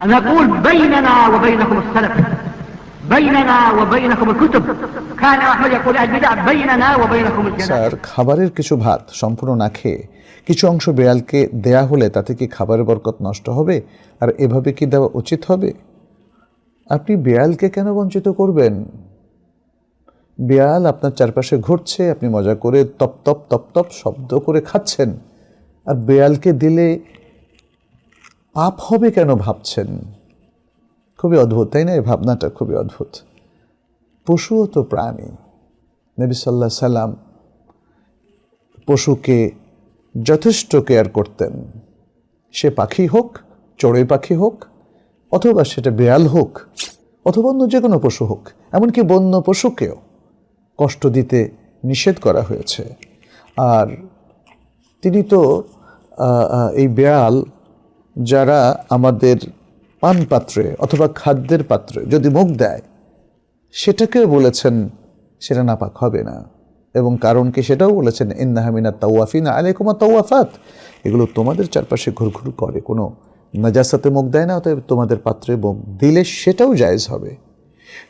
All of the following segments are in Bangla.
نقول بيننا وبينكم السلف بيننا وبينكم الكتب كان أحمد يقول البدع بيننا وبينكم الجنة স্যার খাবারের কিছু ভাত সম্পূর্ণ না খেয়ে কিছু অংশ বিড়ালকে দেয়া হলে তাতে কি খাবারের বরকত নষ্ট হবে আর এভাবে কি দেওয়া উচিত হবে আপনি বিড়ালকে কেন বঞ্চিত করবেন বিড়াল আপনার চারপাশে ঘুরছে আপনি মজা করে তপ তপ তপ তপ শব্দ করে খাচ্ছেন আর বিড়ালকে দিলে পাপ হবে কেন ভাবছেন? খুবই অদ্ভুত, তাই না? এই ভাবনাটা খুবই অদ্ভুত। পশুও তো প্রাণী। নবী সাল্লাহ সাল্লাম পশুকে যথেষ্ট কেয়ার করতেন। সে পাখি হোক, চড়ুই পাখি হোক, অথবা সেটা বিড়াল হোক, অথবা অন্য যে কোনো পশু হোক, এমনকি বন্য পশুকেও কষ্ট দিতে নিষেধ করা হয়েছে। আর তিনি তো এই বিড়াল যারা আমাদের পান পাত্রে অথবা খাদ্যের পাত্রে যদি মুখ দেয়, সেটাকেও বলেছেন সেটা নাপাক হবে না। এবং কারণ কি সেটাও বলেছেন ইন্নাহামিনা তাওয়াফিনা আলাইকুমা তাওয়াফাত। এগুলো তোমাদের চারপাশে ঘুরঘুর করে। কোনো নাজাসাতে মুখ দেয় না, অতএব তোমাদের পাত্রে মুখ দিলে সেটাও জায়েজ হবে।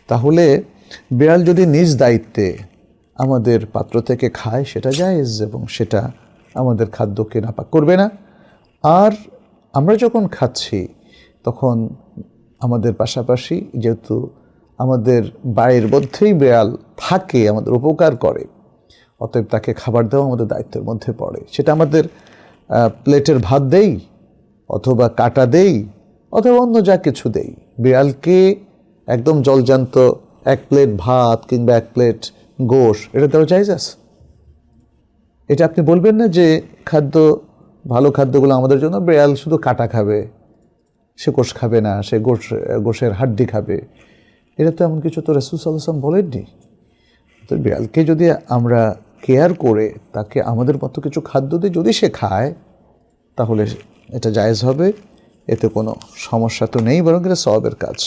তাহলে বিড়াল যদি নিজ দায়িত্বে আমাদের পাত্র থেকে খায়, সেটা জায়েজ এবং সেটা আমাদের খাদ্যকে নাপাক করবে না। আর আমরা যখন খাচ্ছি, তখন আমাদের পাশাপাশি যেহেতু আমাদের বাড়ির মধ্যেই বিড়াল থাকে, আমাদের উপকার করে, অতএব তাকে খাবার দেওয়া আমাদের দায়িত্বের মধ্যে পড়ে। সেটা আমাদের প্লেটের ভাত দেই, অথবা কাটা দেই, অথবা অন্য যা কিছু দেই। বিড়ালকে একদম জলজান্ত এক প্লেট ভাত কিংবা এক প্লেট গোশ, এটা দেওয়া যায় আছে? এটা আপনি বলবেন না যে খাদ্য ভালো খাদ্যগুলো আমাদের জন্য বিড়াল শুধু কাটা খাবে, সে গোশ খাবে না, সে গোশ, গোশের হাড্ডি খাবে। এটা তো এমন কিছু তো রসুল সাল্লাম বলেননি। তো বিড়ালকে যদি আমরা কেয়ার করে তাকে আমাদের মতো কিছু খাদ্য দিয়ে যদি সে খায়, তাহলে এটা জায়েজ হবে। এতে কোনো সমস্যা তো নেই, বরং এটা সবের কাজ।